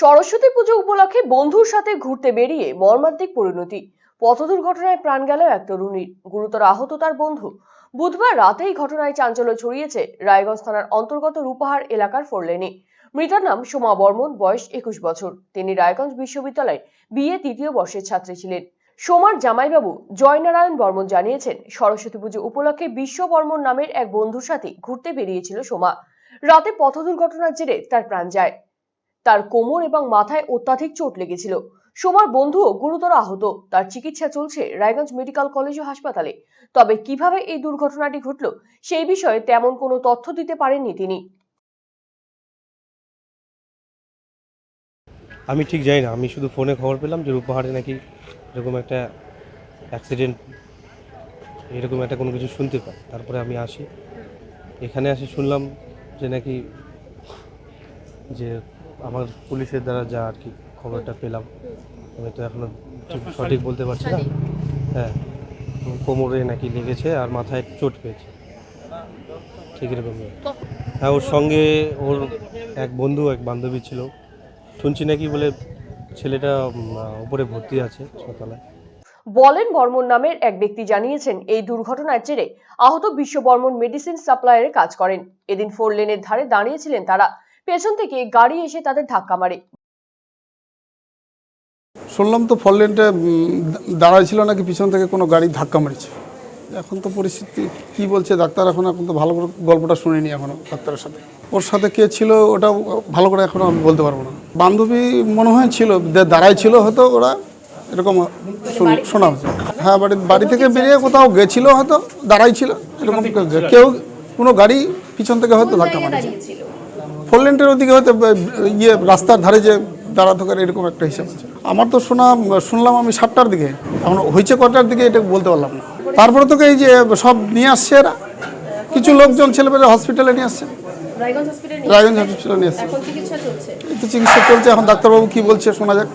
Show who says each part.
Speaker 1: সরস্বতী পুজো উপলক্ষে বন্ধুর সাথে ঘুরতে বেরিয়ে মর্মান্তিক পরিণতি। পথ দুর্ঘটনায় প্রাণ গেল এক তরুণীর। গুরুতর আহত তার বন্ধু। বুধবার রাতেই ঘটনায় চাঞ্চল্য ছড়িয়েছে রায়গঞ্জ থানার অন্তর্গত রূপাহার এলাকার ফোরলেনে। মৃতার নাম সোমা বর্মন, বয়স একুশ বছর। তিনি রায়গঞ্জ বিশ্ববিদ্যালয়ে বিএ তৃতীয় বর্ষের ছাত্রী ছিলেন। সোমার জামাইবাবু জয়নারায়ণ বর্মন জানিয়েছেন, সরস্বতী পুজো উপলক্ষে বিশ্ব বর্মন নামের এক বন্ধুর সাথে ঘুরতে বেরিয়েছিল সোমা। রাতে পথ দুর্ঘটনার জেরে তার প্রাণ যায়। তার কোমর এবং মাথায় অত্যাধিক চোট লেগেছিল। সোমার বন্ধুও গুরুতর আহত। তার চিকিৎসা চলছে রায়গঞ্জ মেডিকেল কলেজ ও হাসপাতালে। তবে কীভাবে এই দুর্ঘটনাটি ঘটল, সেই বিষয়ে তেমন কোনো তথ্য দিতে পারেননি তিনি।
Speaker 2: আমি ঠিক জানি না। আমি শুধু ফোনে খবর পেলাম যে রূপহারে নাকি এরকম একটা অ্যাক্সিডেন্ট এরকম একটা কোনো কিছু শুনতে পাই তারপরে আমি আসি। এখানে আসি শুনলাম যে নাকি যে আমার পুলিশের দ্বারা যা আর কি খবরটা পেলাম আমি তো এখনও ঠিক সঠিক বলতে পারছি না। হ্যাঁ কোমরে নাকি লেগেছে আর মাথায় চোট পেয়েছে। ঠিক এরকম। হ্যাঁ ওর সঙ্গে ওর এক বন্ধু এক বান্ধবী ছিল। শুনছি নাকি বলে ছেলেটা উপরে ভর্তি আছে ছতলায়
Speaker 1: বলেন বর্মন নামের এক ব্যক্তি জানিয়েছেন এই দুর্ঘটনার জেরে আহত বিশ্ব বর্মন মেডিসিন সাপ্লায়ারে কাজ করেন। এদিন ফোর লেনের ধারে দাঁড়িয়েছিলেন তারা। পেছন থেকে গাড়ি এসে তাদের ধাক্কা মারে।
Speaker 3: শুনলাম তো ফল লেনটা দাঁড়ায় ছিল নাকি পিছন থেকে কোনো গাড়ি ধাক্কা মেরেছে। এখন তো পরিস্থিতি কি বলছে ডাক্তার এখন এখন তো ভালো করে গল্পটা শুনিনি এখনও ডাক্তারের সাথে। ওর সাথে কে ছিল ওটা ভালো করে এখনও আমি বলতে পারব না। বান্ধবী মনে হয় ছিল দাঁড়ায় ছিল হয়তো ওরা এরকম শুন- শোনা হচ্ছে। হ্যাঁ বাড়ি বাড়ি থেকে বেরিয়ে কোথাও গেছিল হয়তো দাঁড়াই ছিল এরকম কেউ- কেউ কোনো গাড়ি পিছন থেকে হয়তো ধাক্কা মারেছে। ফোর লেনটার ওদিকে হয়তো ইয়ে রাস্তার ধারে যে দাঁড়া থাকার এরকম একটা হিসাব আছে। আমার তো শোনা শুনলাম আমি সাতটার দিকে এখন হয়েছে কটার দিকে এটা বলতে পারলাম না। তারপরে তোকে এই যে সব নিয়ে আসছে এরা? কিছু লোকজন ছেলেমেয়েরা হসপিটালে নিয়ে আসছে?
Speaker 4: রায়গঞ্জ হসপিটালে
Speaker 3: নিয়ে আসছে। এই তো চিকিৎসা চলছে এখন ডাক্তারবাবু কি বলছে শোনা যাক।